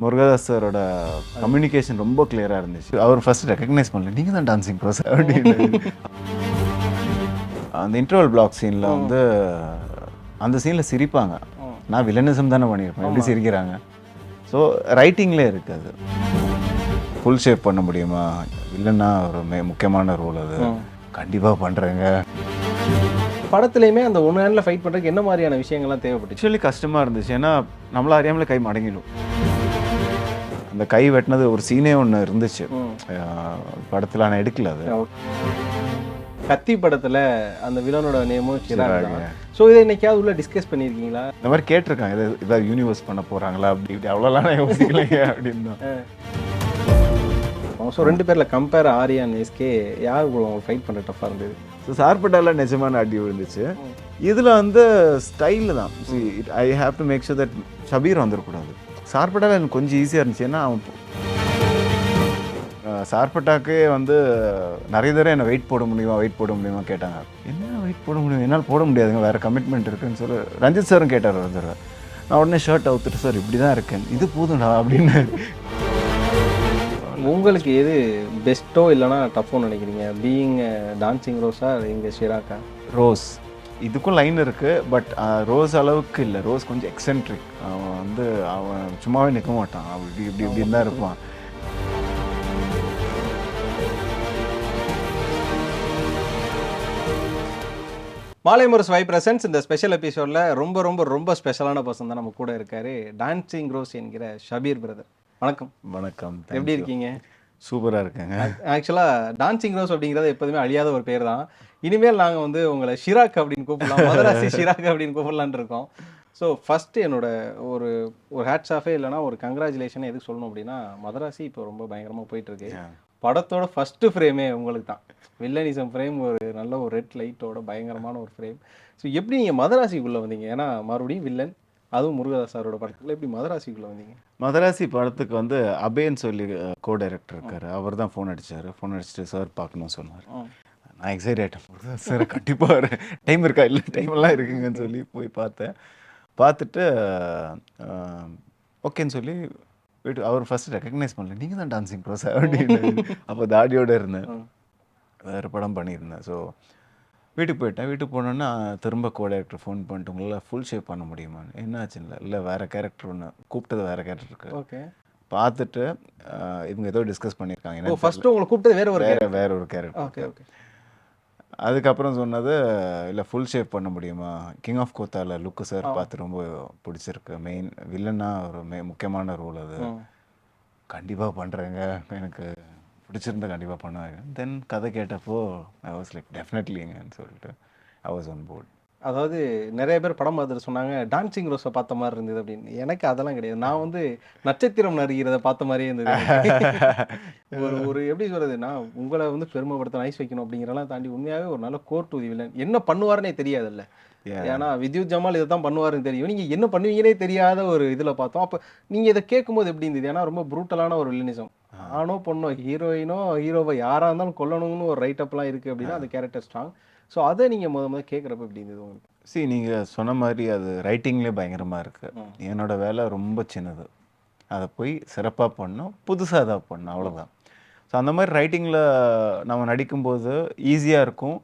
முருகதாஸ் சாரோட கம்யூனிகேஷன் ரொம்ப கிளியராக இருந்துச்சு. அவர் ஃபர்ஸ்ட் ரெக்கக்னைஸ் பண்ணல நீங்கள் தான் டான்சிங் ப்ரோஸ் அப்படின்னு. அந்த இன்டர்வல் பிளாக் சீனில் வந்து அந்த சீனில் சிரிப்பாங்க. நான் வில்லனிசம் தானே பண்ணியிருப்பேன் எப்படி சிரிக்கிறாங்க? ஸோ ரைட்டிங்லேயே இருக்குது அது. ஃபுல் ஷேப் பண்ண முடியுமா? இல்லைன்னா ஒரு மே முக்கியமான ரோல் அது. கண்டிப்பாக பண்ணுறேங்க படத்துலையுமே அந்த ஒன்று ஹேண்டில் ஃபைட் பண்ணுறதுக்கு என்ன மாதிரியான விஷயங்கள்லாம் தேவைப்பட்டுச்சு? ஆக்சுவலி கஷ்டமாக இருந்துச்சு. ஏன்னா நம்மள அறியாமலே கை மடங்கிடும். அந்த கை வெட்டினது ஒரு சீனே ஒன்று இருந்துச்சு. படத்தில் ஆனால் எடுக்கல அது. கத்தி படத்தில் அந்த வில்லனோட நேமும். ஸோ இதை என்னைக்காவது உள்ள டிஸ்கஸ் பண்ணியிருக்கீங்களா இந்த மாதிரி கேட்டிருக்காங்க. இது இதாவது யூனிவர்ஸ் பண்ண போகிறாங்களா அப்படி இப்படி அவ்வளோலாம் நான் யோசிக்கலைங்க அப்படின்னு ஸோ ரெண்டு பேரில் கம்பேர் ஆரியான் எஸ்கே யார் கூட ஃபைட் பண்ணுற டஃப்பாக இருந்தது? ஸோ சார்பட்டால நிஜமான அடி விழுந்துச்சு இதில் வந்து ஸ்டைலில் தான். I have to make sure that Shabeer வந்துடக்கூடாது சார்பட்டால எனக்கு கொஞ்சம் ஈஸியாக இருந்துச்சு. ஏன்னா சார்பட்டாக்கே வந்து நிறைய தடவை என்னை வெயிட் போட முடியுமா வெயிட் போட முடியுமா கேட்டாங்க. என்ன வெயிட் போட முடியும்? என்னால் போட முடியாதுங்க. வேறு கமிட்மெண்ட் இருக்குன்னு சொல்லி ரஞ்சித் சாரும் கேட்டார் ஒரு தடவை நான் உடனே ஷர்ட் அவுத்துட்டு சார் இப்படி தான் இருக்கேன். இது போதும்டா அப்படின்னு. உங்களுக்கு எது பெஸ்ட்டோ இல்லைனா டஃப்போ நினைக்கிறீங்க? பீயிங் டான்சிங் ரோஸா இங்கே ஷிராக்கா ரோஸ் இதுக்கும் லைன் இருக்கு பட் ரோஸ் அளவுக்கு இல்லை. ரோஸ் கொஞ்சம் எக்ஸென்ட்ரிக் அவன் வந்து அவன் சும்மாவே நிற்க மாட்டான். அவன் இப்படி இப்படி இப்படின்னு தான் இருப்பான். மாலை முரசு வை பிரசன்ஸ் இந்த ஸ்பெஷல் எபிசோடில் ரொம்ப ரொம்ப ரொம்ப ஸ்பெஷலான பர்சன் தான் நம்ம கூட இருக்காரு. டான்சிங் ரோஸ் என்கிற ஷபீர் பிரதர் வணக்கம். வணக்கம். எப்படி இருக்கீங்க? சூப்பராக இருக்குங்க. ஆக்சுவலாக டான்சிங் ரோஸ் அப்படிங்கிறது எப்போதுமே அழியாத ஒரு பேர் தான். இனிமேல் நாங்கள் வந்து உங்களை ஷிராக் அப்படின்னு கூப்பிடலாம் மதராசி ஷிராக் அப்படின்னு கூப்பிடலான்னு இருக்கோம். ஸோ ஃபஸ்ட்டு என்னோட ஒரு ஒரு ஹேட்ஸ் ஆஃபே இல்லைனா ஒரு கங்க்ராச்சுலேஷன் எதுக்கு சொல்லணும் அப்படின்னா மதராசி இப்போ ரொம்ப பயங்கரமாக போயிட்டு இருக்கு Yeah. படத்தோட ஃபஸ்ட்டு ஃப்ரேமே உங்களுக்கு தான். வில்லனிசம் ஃப்ரேம் ஒரு நல்ல ஒரு ரெட் லைட்டோட பயங்கரமான ஒரு ஃப்ரேம் ஸோ எப்படி நீங்கள் மதராசிக்குள்ளே வந்தீங்க? ஏன்னா மறுபடியும் வில்லன் அதுவும் முருகதாஸ் சாரோட படத்துக்குள்ள எப்படி மதராசிக்குள்ளே வந்தீங்க? மதராசி படத்துக்கு வந்து அபேன்னு சொல்லி கோ டைரக்டர் இருக்காரு. அவர் தான் ஃபோன் அடிச்சாரு. ஃபோன் அடிச்சுட்டு சார் பார்க்கணும்னு சொன்னார். நான் எக்ஸைட் ஆகிட்டேன் சார் கண்டிப்பாக டைம் இருக்கா? இல்லை டைம் எல்லாம் இருக்குங்கன்னு சொல்லி போய் பார்த்தேன். பார்த்துட்டு ஓகேன்னு சொல்லி வீட்டு அவர் ஃபர்ஸ்ட் ரெக்கக்னைஸ் பண்ணல. நீங்கள் தான் டான்சிங் ப்ரோஸ் அப்படின்னு. அப்போ தாடியோட இருந்தேன். வேறு படம் பண்ணியிருந்தேன். ஸோ வீட்டுக்கு போயிட்டேன். வீட்டுக்கு போனோன்னா திரும்ப கோ டேரக்டர் ஃபோன் பண்ணிட்டு உங்களால் ஃபுல் ஷேப் பண்ண முடியுமா? என்ன இல்லை? வேறு கேரக்டர் ஒன்று கூப்பிட்டது வேறு கேரக்டர் இருக்கு ஓகே பார்த்துட்டு இவங்க ஏதோ டிஸ்கஸ் பண்ணியிருக்காங்க ஓ என்ன ஃபஸ்ட்டு உங்களை கூப்பிட்டது வேற ஒரு வேற வேற ஒரு கேரக்டர் ஓகே ஓகே அதுக்கப்புறம் சொன்னது இல்லை ஃபுல் ஷேப் பண்ண முடியுமா? கிங் ஆஃப் கோத்தால லுக்கு சார் பார்த்து ரொம்ப பிடிச்சிருக்கு. மெயின் வில்லனா ஒரு மே முக்கியமான ரோல் அது. கண்டிப்பாக பண்ணுறேங்க எனக்கு பிடிச்சிருந்தா கண்டிப்பாக பண்ணுவாங்க. தென் கதை கேட்டப்போ ஐ வாஸ் லைக் டெஃபினெட்லிங்கன்னு சொல்லிட்டு ஐ வாஸ் ஆன் போர்ட் அதாவது நிறைய பேர் படம் பார்த்துட்டு சொன்னாங்க டான்சிங் ரோஸை பார்த்த மாதிரி இருந்தது அப்படின்னு. எனக்கு அதெல்லாம் கிடையாது. நான் வந்து நட்சத்திரம் நறுகிறத பார்த்த மாதிரியே இருந்தது. ஒரு ஒரு எப்படி சொல்றது? நான் உங்களை வந்து பெருமைப்படுத்த ஐஸ் வைக்கணும் அப்படிங்கிறலாம் தாண்டி உண்மையாவே ஒரு நல்ல கோர்ட் உதவி வில்லன் என்ன பண்ணுவாருன்னே தெரியாதுல்ல. ஏன்னா வித்யுத் ஜமால் இதை தான் பண்ணுவாருன்னு தெரியும். நீங்க என்ன பண்ணுவீங்கன்னே தெரியாத ஒரு இதுல பார்த்தோம். அப்ப நீங்க இதை கேட்கும்போது எப்படி இருந்தது? ஏன்னா ரொம்ப ப்ரூட்டலான ஒரு வில்லனிசம் ஆணோ பொண்ணோ ஹீரோயினோ ஹீரோவை யாரா இருந்தாலும் கொல்லணும்னு ஒரு ரைட் அப்லாம் இருக்கு அப்படின்னா அந்த கேரக்டர் ஸ்ட்ராங் ஸோ அதை நீங்க முத முத கேட்குறப்ப எப்படி இருந்தது உங்களுக்கு? சி நீங்கள் சொன்ன மாதிரி அது ரைட்டிங்லேயே பயங்கரமாக இருக்குது என்னோட வேலை ரொம்ப சின்னது. அதை போய் சிறப்பாக பண்ணணும் புதுசாக ஏதாவது பண்ணணும் அவ்வளோதான் ஸோ அந்த மாதிரி ரைட்டிங்கில் நம்ம நடிக்கும்போது ஈஸியாக இருக்கும்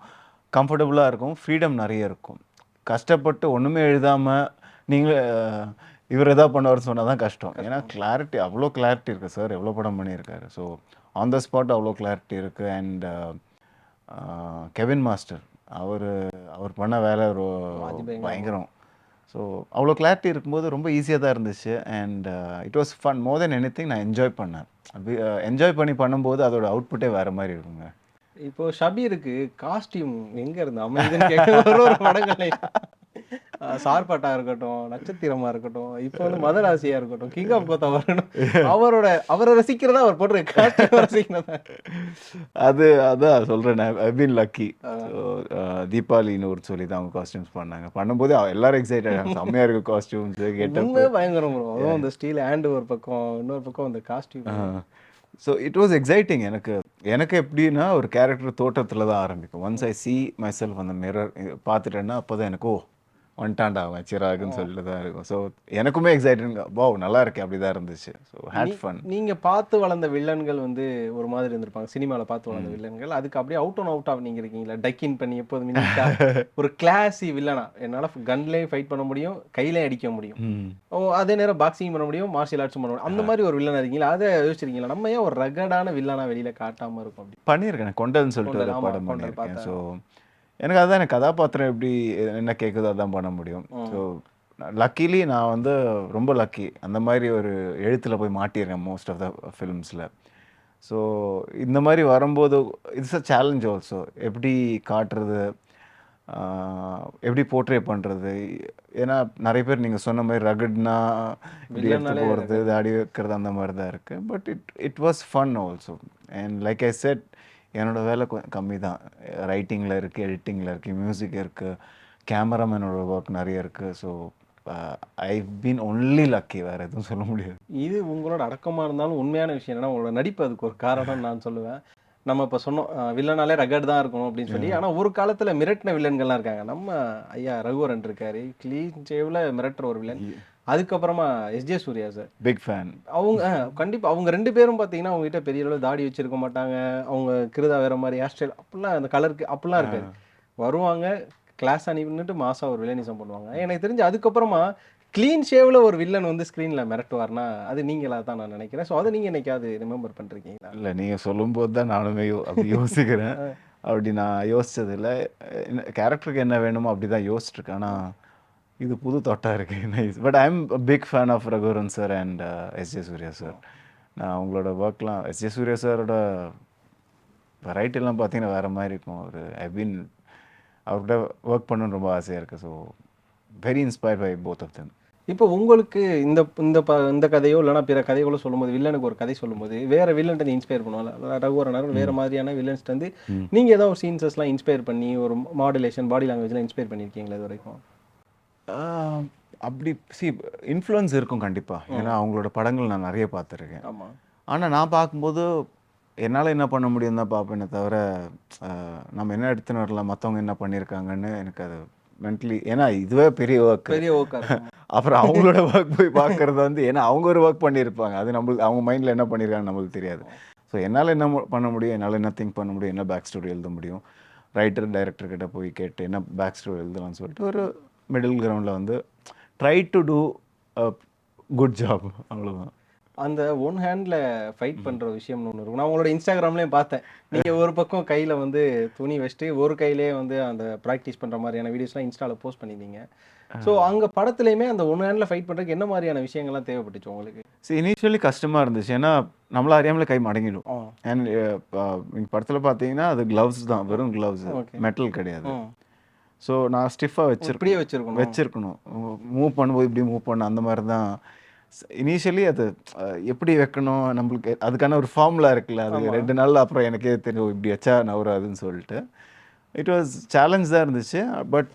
கம்ஃபர்டபுளாக இருக்கும் ஃப்ரீடம் நிறைய இருக்கும். கஷ்டப்பட்டு ஒன்றுமே எழுதாமல் நீங்கள் இவர் எதாவது பண்ணுவார்னு சொன்னால் தான் கஷ்டம். ஏன்னா கிளாரிட்டி அவ்வளோ கிளாரிட்டி இருக்குது சார் எவ்வளோ படம் பண்ணியிருக்காரு. ஸோ ஆன் த ஸ்பாட் அவ்வளோ கிளாரிட்டி இருக்குது அண்ட் கெவின் மாஸ்டர் அவர் அவர் பண்ண வேலை பயங்கரம். ஸோ அவ்வளோ கிளாரிட்டி இருக்கும்போது ரொம்ப ஈஸியாக தான் இருந்துச்சு. And it was fun more then anything நான் என்ஜாய் பண்ணேன். என்ஜாய் பண்ணி பண்ணும்போது அதோட அவுட்புட்டே வேறு மாதிரி இருக்குங்க. இப்போ ஷபீருக்கு காஸ்டியூம் எங்க இருந்து அமைதுன்னு கேட்க ஒரு ஒரு படங்களை சார்பாட்டா இருக்கட்டும் நட்சத்திரமா இருக்கட்டும் இப்போ வந்து மதராசியா இருக்கட்டும் கிங் ஆஃப் கோத்தா வரணும் அவரோட அவரை ரசிக்கிறதா அவர் ரசிக்கிறதா? அது அதான் சொல்கிறேன் ஐ பீன் லக்கி தீபாவளின்னு ஒரு சொல்லி தான் அவங்க காஸ்டியூம்ஸ் பண்ணாங்க. பண்ணும்போது எல்லாரும் எக்ஸைட் ஆகிட்டாங்க செம்மையாக இருக்குது காஸ்டியூம்ஸ் கெட்டப் பயங்கரம். அதுவும் அந்த ஸ்டீல் ஹேண்ட் ஒரு பக்கம் இன்னொரு பக்கம் அந்த costume so it was exciting எனக்கு. எனக்கு எப்படின்னா ஒரு கேரக்டர் தோட்டத்தில் தான் ஆரம்பிக்கும். ஒன்ஸ் ஐ see myself அந்த மிரர் பார்த்துட்டேன்னா அப்போ தான் எனக்கு ஓ வந்துட்டான்டா அவன் சிராகுன்னு சொல்லிட்டு தான் இருக்கும். ஸோ எனக்குமே எக்ஸைட்டட் வா நல்லா இருக்கே அப்படி தான் இருந்துச்சு ஸோ ஹேட் ஃபன் நீங்க பார்த்து வளர்ந்த வில்லன்கள் வந்து ஒரு மாதிரி இருந்திருப்பாங்க. சினிமால பார்த்து வளர்ந்த வில்லன்கள். அதுக்கு அப்படியே அவுட் அண்ட் அவுட் ஆஃப் நீங்க இருக்கீங்களா? டக்கின் பண்ணி எப்போதும் ஒரு கிளாஸி வில்லனா என்னால கன்லயும் ஃபைட் பண்ண முடியும் கையிலயும் அடிக்க முடியும். ஓ அதே நேரம் பாக்ஸிங் பண்ண முடியும் மார்ஷியல் ஆர்ட்ஸும் பண்ண முடியும். அந்த மாதிரி ஒரு வில்லனா இருக்கீங்களா? அதை யோசிச்சிருக்கீங்களா? நம்ம ஏன் ஒரு ரகடான வில்லனா வெளியில காட்டாம இருக்கும் அப்படி? பண்ணியிருக்கேன் கொண்டல்னு சொல்லிட்டு படம் பண்ணியிருக்கேன். ஸோ எனக்கு அதுதான் எனக்கு கதாபாத்திரம் எப்படி என்ன கேட்குதோ அதான் பண்ண முடியும். ஸோ லக்கிலி நான் வந்து ரொம்ப லக்கி அந்த மாதிரி ஒரு எழுத்தில் போய் மாட்டியிருக்கேன் மோஸ்ட் ஆஃப் த ஃபிலிம்ஸில் ஸோ இந்த மாதிரி வரும்போது இட்ஸ் அ சேலஞ்ச் ஆல்சோ எப்படி காட்டுறது எப்படி போர்ட்ரே பண்ணுறது ஏன்னா நிறைய பேர் நீங்கள் சொன்ன மாதிரி ரகட்னா இப்படி எடுத்து போகிறது தாடி வைக்கிறது அந்த மாதிரி தான் இருக்குது but it it was fun also and like I said என்னோட வேலை கொஞ்சம் கம்மி தான் ரைட்டிங்கில் இருக்குது எடிட்டிங்கில் இருக்குது மியூசிக் இருக்குது கேமராமேனோட ஒர்க் நிறைய இருக்குது so I been only lucky வேறு எதுவும் சொல்ல முடியாது இது உங்களோட அடக்கமா இருந்தாலும் உண்மையான விஷயம் என்னன்னா உங்களோட நடிப்பு அதுக்கு ஒரு காரணம் நான் சொல்லுவேன் நம்ம இப்ப சொன்னோம் வில்லனாலே ரகட் தான் இருக்கணும் அப்படின்னு சொல்லி ஆனா ஒரு காலத்துல மிரட்டின வில்லன்கள்லாம் இருக்காங்க நம்ம ஐயா ரகுவரன் இருக்காரு கிளீன் சேவ்ல மிரட்டுற ஒரு வில்லன் அதுக்கப்புறமா S J Suryah sir. Big fan அவங்க அஹ், கண்டிப்பா அவங்க ரெண்டு பேரும் பாத்தீங்கன்னா அவங்க கிட்ட பெரிய அளவு தாடி வச்சிருக்க மாட்டாங்க. அவங்க கிருதா வேற மாதிரி ஹேர் ஸ்டைல் அப்படிலாம் அந்த கலருக்கு அப்படிலாம் இருக்காது. வருவாங்க கிளாஸ் அனுப்பிட்டு மாசா ஒரு வில்லனிசம் பண்ணுவாங்க எனக்கு தெரிஞ்சு அதுக்கப்புறமா க்ளீன் ஷேவ்ல ஒரு வில்லன் வந்து ஸ்க்ரீன்ல மிரட்டுவார்னா அது நீங்களா தான் நான் நினைக்கிறேன். ஸோ அதை நீங்க என்னைக்காவது ரிமெம்பர் பண்றீங்களா? இல்லை நீங்கள் சொல்லும்போது தான் நானுமே அப்படி யோசிக்கிறேன். அப்படி நான் யோசிச்சதில்ல. கேரக்டருக்கு என்ன வேணுமோ அப்படி தான் யோசிச்சிருக்கேன் ஆனால் இது புது தொட்டாக இருக்கு. Nice but I am big fan of Raghuvaran sir and S J Suryah sir நான் அவங்களோட ஒர்க்லாம் எஸ் ஜே சூர்யா சாரோட வெரைட்டிலாம் பார்த்தீங்கன்னா வேறு மாதிரி இருக்கும். அவர் ஐ பீன் அவர்கிட்ட ஒர்க் பண்ணணும்னு ரொம்ப ஆசையாக இருக்குது so very inspired by both of them இப்போ உங்களுக்கு இந்த இந்த ப இந்த கதையோ இல்லைனா பிற கதைகளோ சொல்லும்போது வில்லனுக்கு ஒரு கதை சொல்லும்போது வேற வில்லன் இன்ஸ்பயர் பண்ணுவாங்க ரகுவரனர் வேற மாதிரியான வில்லன்ஸ் வந்து நீங்க ஏதாவது ஒரு சீன்ஸஸ்லாம் இன்ஸ்பயர் பண்ணி ஒரு மாடுலேஷன் பாடி லாங்குவேஜ்லாம் இன்ஸ்பயர் பண்ணியிருக்கீங்களா இது வரைக்கும்? அப்படி சி இன்ஃப்ளூயன்ஸ் இருக்கும் கண்டிப்பாக ஏன்னா அவங்களோட படங்கள் நான் நிறைய பார்த்துருக்கேன். ஆமா. ஆனால் நான் பார்க்கும்போது என்னால் என்ன பண்ண முடியும் தான் பார்ப்பேனே தவிர நம்ம என்ன எடுத்துன்னு வரலாம் மற்றவங்க என்ன பண்ணியிருக்காங்கன்னு எனக்கு அது மென்டலி ஏன்னா இதுவே பெரிய ஒர்க் பெரிய இருக்கும். அப்புறம் அவங்களோட ஒர்க் போய் பார்க்கறது வந்து ஏன்னா அவங்க ஒரு ஒர்க் பண்ணியிருப்பாங்க. அது நம்மளுக்கு அவங்க மைண்டில் என்ன பண்ணியிருக்காங்க நம்மளுக்கு தெரியாது. ஸோ என்னால் என்ன பண்ண முடியும் என்னால் என்ன திங்க் பண்ண முடியும் என்ன பேக் ஸ்டோரி எழுத முடியும்? ரைட்டர் டைரக்டர் கிட்ட போய் கேட்டு என்ன பேக் ஸ்டோரி எழுதலாம்னு சொல்லிட்டு ஒரு மிடில் கிரவுண்டில் வந்து try to do good job அவ்வளோதான் அந்த ஒன் ஹேண்ட்ல ஃபைட் பண்ற விஷயம்னு ஒன்று இருக்கும். நான் உங்களோட இன்ஸ்டாகிராம்லயும் பார்த்தேன். நீங்க ஒரு பக்கம் கையில வந்து துணி வச்சுட்டு ஒரு கையிலே வந்து அந்த ப்ராக்டிஸ் பண்ற மாதிரியான வீடியோஸ்லாம் இன்ஸ்டால போஸ்ட் பண்ணியிருந்தீங்க. ஸோ அங்க படத்துலயுமே அந்த ஒன் ஹேண்ட்ல ஃபைட் பண்றதுக்கு என்ன மாதிரியான விஷயங்கள்லாம் தேவைப்பட்டுச்சு உங்களுக்கு? சரி இனிஷியலி கஷ்டமாக இருந்துச்சு. ஏன்னா நம்மள அறியாமலே கை மடங்கிடும். அண்ட் நீங்கள் படத்தில் பார்த்தீங்கன்னா அது க்ளவுஸ் தான். வெறும் க்ளவுஸ். மெட்டல் கிடையாது. ஸோ நான் ஸ்டிஃபாக வச்சிருக்கேன் இப்படியே வச்சிருக்கணும். வச்சிருக்கணும். மூவ் பண்ணும்போது இப்படி மூவ் பண்ண அந்த மாதிரி தான் இனிஷியலி அது எப்படி வைக்கணும்? நம்மளுக்கு அதுக்கான ஒரு ஃபார்முலா இருக்குல்ல அது ரெண்டு நாள் அப்புறம் எனக்கே தெரியும் இப்படி வச்சா நவராதுன்னு சொல்லிட்டு. இட் வாஸ் சேலஞ்ச் தான் இருந்துச்சு பட்